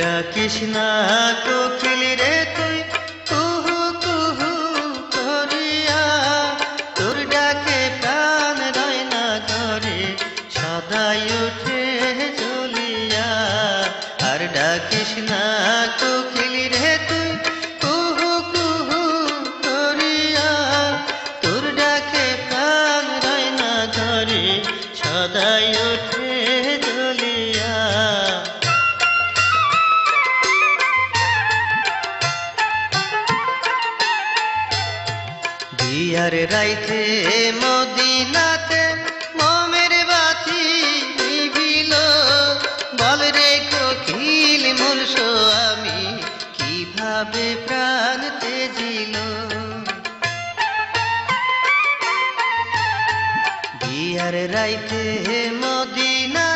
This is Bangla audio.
ডাকিস না কোকিল রে তুই। কুহু কুহু করিয়া তোর ডাকে প্রাণ রয় না ঘরে। সদাই উঠে চলিয়া আর ডাকিস না কোকিল রে তুই। কুহু কুহু করিয়া তোর ডাকে প্রাণ রয় না ঘরে। সদাই দিয়ার রাইতে মদিনাতে, মমের বাতি নিভিল। বল রে কোকিল মূর্ষ আমি কীভাবে প্রাণ তেজিল দিয়ার রাইতে মদিনা